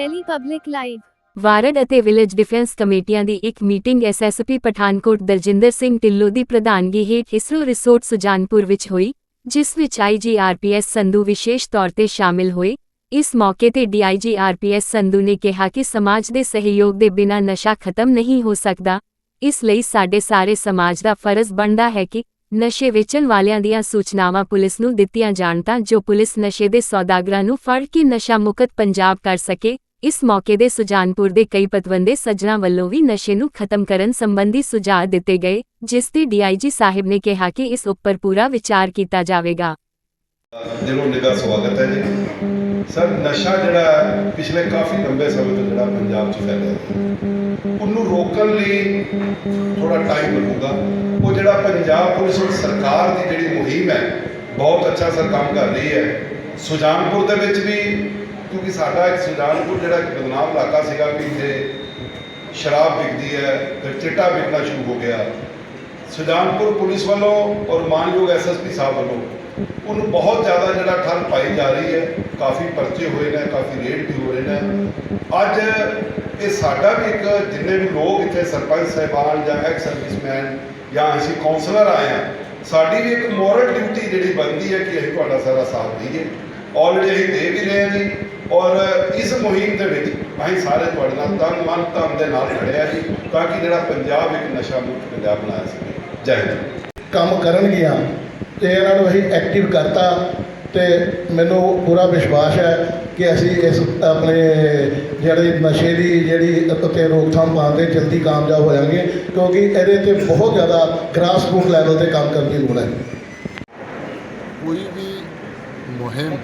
Daily public live. Ward ਅਤੇ village defence ਕਮੇਟੀਆਂ ਦੀ ਇੱਕ ਮੀਟਿੰਗ ਐਸਐਸਪੀ ਪਠਾਨਕੋਟ ਦਲਜਿੰਦਰ ਸਿੰਘ ਢਿੱਲੋਂ ਦੀ ਪ੍ਰਧਾਨਗੀ ਹੇਠ ਇਸਰੋ ਰਿਸੋਰਟ ਸੁਜਾਨਪੁਰ ਵਿੱਚ ਹੋਈ, ਜਿਸ ਵਿੱਚ ਆਈਜੀਆਰਪੀਐਸ ਸੰਧੂ ਵਿਸ਼ੇਸ਼ ਤੌਰ ਤੇ ਸ਼ਾਮਿਲ ਹੋਏ। ਇਸ ਮੌਕੇ ਤੇ ਡੀਆਈਜੀਆਰਪੀਐਸ ਸੰਧੂ ਨੇ ਕਿਹਾ ਕਿ ਸਮਾਜ ਦੇ ਸਹਿਯੋਗ ਦੇ ਬਿਨਾਂ ਨਸ਼ਾ ਖਤਮ ਨਹੀਂ ਹੋ ਸਕਦਾ। ਇਸ ਲਈ ਸਾਡੇ ਸਾਰੇ ਸਮਾਜ ਦਾ ਫਰਜ਼ ਬਣਦਾ ਹੈ ਕਿ ਨਸ਼ੇ ਵੇਚਣ ਵਾਲਿਆਂ ਦੀਆਂ ਸੂਚਨਾਵਾਂ ਪੁਲਿਸ ਨੂੰ ਦਿੱਤੀਆਂ ਜਾਣ ਤਾਂ ਜੋ ਪੁਲਿਸ ਨਸ਼ੇ ਦੇ ਸੌਦਾਗਰਾਂ ਨੂੰ ਫੜ ਕੇ ਨਸ਼ਾ ਮੁਕਤ ਪੰਜਾਬ ਕਰ ਸਕੇ। ਇਸ ਮੌਕੇ ਦੇ ਸੁਜਾਨਪੁਰ ਦੇ ਕਈ ਪਤਵੰਦੇ ਸੱਜਣਾ ਵੱਲੋਂ ਵੀ ਨਸ਼ੇ ਨੂੰ ਖਤਮ ਕਰਨ ਸੰਬੰਧੀ ਸੁਝਾਅ ਦਿੱਤੇ ਗਏ, ਜਿਸ ਤੇ ਡੀਆਈਜੀ ਸਾਹਿਬ ਨੇ ਕਿਹਾ ਕਿ ਇਸ ਉੱਪਰ ਪੂਰਾ ਵਿਚਾਰ ਕੀਤਾ ਜਾਵੇਗਾ। ਦਿਲੋਂ ਨਿੱਘਾ ਸਵਾਗਤ ਹੈ ਜੀ। ਸਰ, ਨਸ਼ਾ ਜਿਹੜਾ ਪਿਛਲੇ ਕਾਫੀ ਲੰਬੇ ਸਮੇਂ ਤੋਂ ਜਿਹੜਾ ਪੰਜਾਬ 'ਚ ਫੈਲਿਆ ਹੈ, ਉਹਨੂੰ ਰੋਕਣ ਲਈ ਥੋੜਾ ਟਾਈਮ ਲੱਗੂਗਾ। ਉਹ ਜਿਹੜਾ ਪੰਜਾਬ ਪੁਲਿਸ ਸਰਕਾਰ ਦੀ ਜਿਹੜੀ ਮੁਹਿੰਮ ਹੈ, ਬਹੁਤ ਅੱਛਾ ਸਰ ਕੰਮ ਕਰ ਰਹੀ ਹੈ। ਸੁਜਾਨਪੁਰ ਦੇ ਵਿੱਚ ਵੀ, ਕਿਉਂਕਿ ਸਾਡਾ ਇੱਕ ਸੁਜਾਨਪੁਰ ਜਿਹੜਾ ਇੱਕ ਬਦਨਾਮ ਇਲਾਕਾ ਸੀਗਾ ਕਿ ਇੱਥੇ ਸ਼ਰਾਬ ਵਿਕਦੀ ਹੈ, ਫਿਰ ਚਿੱਟਾ ਵਿਕਣਾ ਸ਼ੁਰੂ ਹੋ ਗਿਆ। ਸੁਜਾਨਪੁਰ ਪੁਲਿਸ ਵੱਲੋਂ ਔਰ ਮਾਨਯੋਗ ਐਸਐਸਪੀ ਸਾਹਿਬ ਵੱਲੋਂ ਉਹਨੂੰ ਬਹੁਤ ਜ਼ਿਆਦਾ ਜਿਹੜਾ ਠੱਲ ਪਾਈ ਜਾ ਰਹੀ ਹੈ। ਕਾਫੀ ਪਰਚੇ ਹੋਏ ਨੇ, ਕਾਫੀ ਰੇਡ ਵੀ ਹੋ ਰਹੇ ਨੇ। ਅੱਜ ਇਹ ਸਾਡਾ ਵੀ ਇੱਕ ਜਿੰਨੇ ਵੀ ਲੋਕ ਇੱਥੇ ਸਰਪੰਚ ਸਾਹਿਬਾਨ ਜਾਂ ਐਕਸ ਸਰਵਿਸਮੈਨ ਜਾਂ ਅਸੀਂ ਕਾਉਂਸਲਰ ਆਏ ਆ ਸਾਡੀ ਵੀ ਇੱਕ ਮੋਰਲ ਡਿਊਟੀ ਜਿਹੜੀ ਬਣਦੀ ਹੈ ਕਿ ਅਸੀਂ ਤੁਹਾਡਾ ਸਾਰਾ ਸਾਥ ਦਈਏ। ਆਲਰੇਡੀ ਅਸੀਂ ਦੇ ਵੀ ਰਹੇ ਹਾਂ ਜੀ। ਔਰ ਇਸ ਮੁਹਿੰਮ ਦੇ ਵਿੱਚ ਅਸੀਂ ਸਾਰੇ ਤੁਹਾਡੇ ਨਾਲ ਤਨ ਮਨ ਧਨ ਦੇ ਨਾਲ ਖੜੇ ਆ ਜੀ ਤਾਂ ਕਿ ਜਿਹੜਾ ਪੰਜਾਬ ਇੱਕ ਨਸ਼ਾ ਮੁਕਤ ਪੰਜਾਬ ਬਣਾ ਸਕੇ। ਜੈ ਹਿੰਦ। ਕੰਮ ਕਰਨਗੀਆਂ ਤੇ ਇਹਨਾਂ ਨੂੰ ਅਸੀਂ ਐਕਟਿਵ ਕਰਤਾ ਤੇ ਮੈਨੂੰ ਪੂਰਾ ਵਿਸ਼ਵਾਸ ਹੈ ਕਿ ਅਸੀਂ ਇਸ ਆਪਣੇ ਜਿਹੜੀ ਨਸ਼ੇ ਦੀ ਜਿਹੜੀ ਉੱਤੇ ਰੋਕਥਾਮ ਪਾਉਣ ਤੇ ਜਲਦੀ ਕਾਮਯਾਬ ਹੋ ਜਾਵਾਂਗੇ ਕਿਉਂਕਿ ਇਹਦੇ ਤੇ ਬਹੁਤ ਜ਼ਿਆਦਾ ਗ੍ਰਾਸ ਰੂਟ ਲੈਵਲ ਤੇ ਕੰਮ ਕਰਨ ਦੀ ਲੋੜ ਹੈ। ਕੋਈ ਵੀ ਮੁਹਿੰਮ,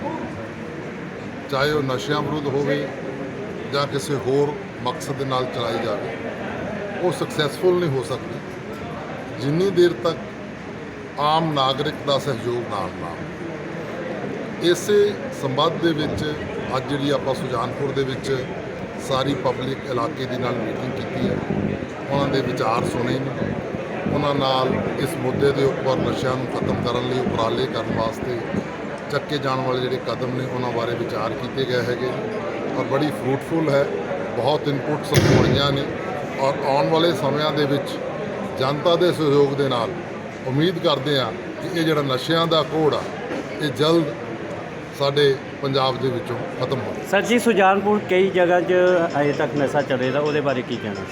ਚਾਹੇ ਉਹ ਨਸ਼ਿਆਂ ਵਿਰੁੱਧ ਹੋਵੇ ਜਾਂ ਕਿਸੇ ਹੋਰ ਮਕਸਦ ਦੇ ਨਾਲ ਚਲਾਈ ਜਾਵੇ, ਉਹ ਸਕਸੈਸਫੁਲ ਨਹੀਂ ਹੋ ਸਕਦੀ ਜਿੰਨੀ ਦੇਰ ਤੱਕ ਆਮ ਨਾਗਰਿਕ ਦਾ ਸਹਿਯੋਗ ਨਾਲ ਨਾ ਹੋਵੇ। ਇਸੇ ਸੰਬੰਧ ਦੇ ਵਿੱਚ ਅੱਜ ਜਿਹੜੀ ਆਪਾਂ ਸੁਜਾਨਪੁਰ ਦੇ ਵਿੱਚ ਸਾਰੀ ਪਬਲਿਕ ਇਲਾਕੇ ਦੇ ਨਾਲ ਮੀਟਿੰਗ ਕੀਤੀ ਹੈ, ਉਹਨਾਂ ਦੇ ਵਿਚਾਰ ਸੁਣੇ ਨੇ ਉਹਨਾਂ ਨਾਲ ਇਸ ਮੁੱਦੇ ਦੇ ਉੱਪਰ ਨਸ਼ਿਆਂ ਨੂੰ ਖਤਮ ਕਰਨ ਲਈ ਉਪਰਾਲੇ ਕਰਨ ਵਾਸਤੇ ਚੱਕੇ ਜਾਣ ਵਾਲੇ ਜਿਹੜੇ ਕਦਮ ਨੇ ਉਹਨਾਂ ਬਾਰੇ ਵਿਚਾਰ ਕੀਤੇ ਗਏ ਹੈਗੇ ਔਰ ਬੜੀ ਫਰੂਟਫੁਲ ਹੈ ਬਹੁਤ ਇਨਪੁਟਸ ਹੋਈਆਂ ਨੇ ਔਰ ਆਉਣ ਵਾਲੇ ਸਮਿਆਂ ਦੇ ਵਿੱਚ ਜਨਤਾ ਦੇ ਸਹਿਯੋਗ ਦੇ ਨਾਲ ਉਮੀਦ ਕਰਦੇ ਹਾਂ ਕਿ ਇਹ ਜਿਹੜਾ ਨਸ਼ਿਆਂ ਦਾ ਕੋੜ ਆ ਇਹ ਜਲਦ ਸਾਡੇ ਪੰਜਾਬ ਦੇ ਵਿੱਚੋਂ ਖਤਮ ਹੋ ਸਰ ਜੀ ਸੁਜਾਨਪੁਰ ਕਈ ਜਗ੍ਹਾ 'ਚ ਅਜੇ ਤੱਕ ਨਸ਼ਾ ਚੱਲੇ ਦਾ ਉਹਦੇ ਬਾਰੇ ਕੀ ਕਹਿਣਾ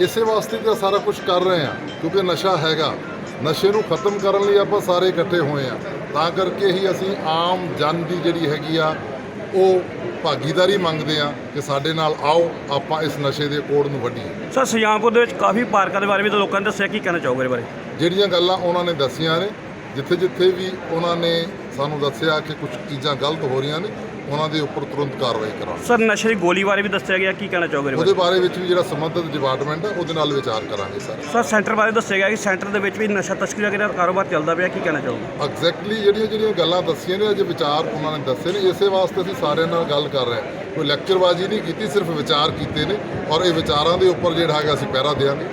ਇਸੇ ਵਾਸਤੇ ਤਾਂ ਸਾਰਾ ਕੁਝ ਕਰ ਰਹੇ ਆ ਕਿਉਂਕਿ ਨਸ਼ਾ ਹੈਗਾ। ਨਸ਼ੇ ਨੂੰ ਖਤਮ ਕਰਨ ਲਈ ਆਪਾਂ ਸਾਰੇ ਇਕੱਠੇ ਹੋਏ ਆ ਤਾਂ ਕਰਕੇ ਹੀ ਅਸੀਂ ਆਮ ਜਨ ਦੀ ਜਿਹੜੀ ਹੈਗੀ ਆ ਉਹ ਭਾਗੀਦਾਰੀ ਮੰਗਦੇ ਆ ਕਿ ਸਾਡੇ ਨਾਲ ਆਓ ਆਪਾਂ ਇਸ ਨਸ਼ੇ ਦੇ ਕੋੜ ਨੂੰ ਵੱਢੀਏ। ਸਰ ਸੁਜਾਨਪੁਰ ਦੇ ਵਿੱਚ ਕਾਫੀ ਪਾਰਕਾਂ ਦੇ ਬਾਰੇ ਵੀ ਤਾਂ ਲੋਕਾਂ ਨੇ ਦੱਸਿਆ ਕੀ ਕਹਿਣਾ ਚਾਹੋਗੇ ਇਹਦੇ ਬਾਰੇ? ਜਿਹੜੀਆਂ ਗੱਲਾਂ ਉਹਨਾਂ ਨੇ ਦੱਸੀਆਂ ਨੇ ਜਿੱਥੇ ਜਿੱਥੇ ਵੀ ਉਹਨਾਂ ਨੇ ਸਾਨੂੰ ਦੱਸਿਆ ਕਿ ਕੁਝ ਚੀਜ਼ਾਂ ਗਲਤ ਹੋ ਰਹੀਆਂ ਨੇ ਉਹਨਾਂ ਦੇ ਉੱਪਰ ਤੁਰੰਤ ਕਾਰਵਾਈ ਕਰਾਂਗੇ ਸਰ ਨਸ਼ੇ ਦੀ ਗੋਲੀ ਬਾਰੇ ਵੀ ਦੱਸਿਆ ਗਿਆ ਕੀ ਕਹਿਣਾ ਚਾਹੋਗੇ ਉਹਦੇ ਬਾਰੇ? ਵਿੱਚ ਵੀ ਜਿਹੜਾ ਸੰਬੰਧਿਤ ਡਿਪਾਰਟਮੈਂਟ ਹੈ ਉਹਦੇ ਨਾਲ ਵਿਚਾਰ ਕਰਾਂਗੇ ਸਰ। ਸਰ ਸੈਂਟਰ ਬਾਰੇ ਦੱਸਿਆ ਗਿਆ ਕਿ ਸੈਂਟਰ ਦੇ ਵਿੱਚ ਵੀ ਨਸ਼ਾ ਤਸਕਰੀ ਦਾ ਕਾਰੋਬਾਰ ਚੱਲਦਾ ਪਿਆ ਕੀ ਕਹਿਣਾ ਚਾਹੋਗੇ? ਐਗਜ਼ੈਕਟਲੀ ਜਿਹੜੀਆਂ ਜਿਹੜੀਆਂ ਗੱਲਾਂ ਦੱਸੀਆਂ ਨੇ ਅਜੇ ਵਿਚਾਰ ਉਹਨਾਂ ਨੇ ਦੱਸੇ ਨੇ। ਇਸੇ ਵਾਸਤੇ ਅਸੀਂ ਸਾਰਿਆਂ ਨਾਲ ਗੱਲ ਕਰ ਰਹੇ ਹਾਂ। ਕੋਈ ਲੈਕਚਰਬਾਜ਼ੀ ਨਹੀਂ ਕੀਤੀ ਸਿਰਫ ਵਿਚਾਰ ਕੀਤੇ ਨੇ। ਔਰ ਇਹ ਵਿਚਾਰਾਂ ਦੇ ਉੱਪਰ ਜਿਹੜਾ ਹੈਗਾ ਅਸੀਂ ਪਹਿਰਾ ਦੇਵਾਂਗੇ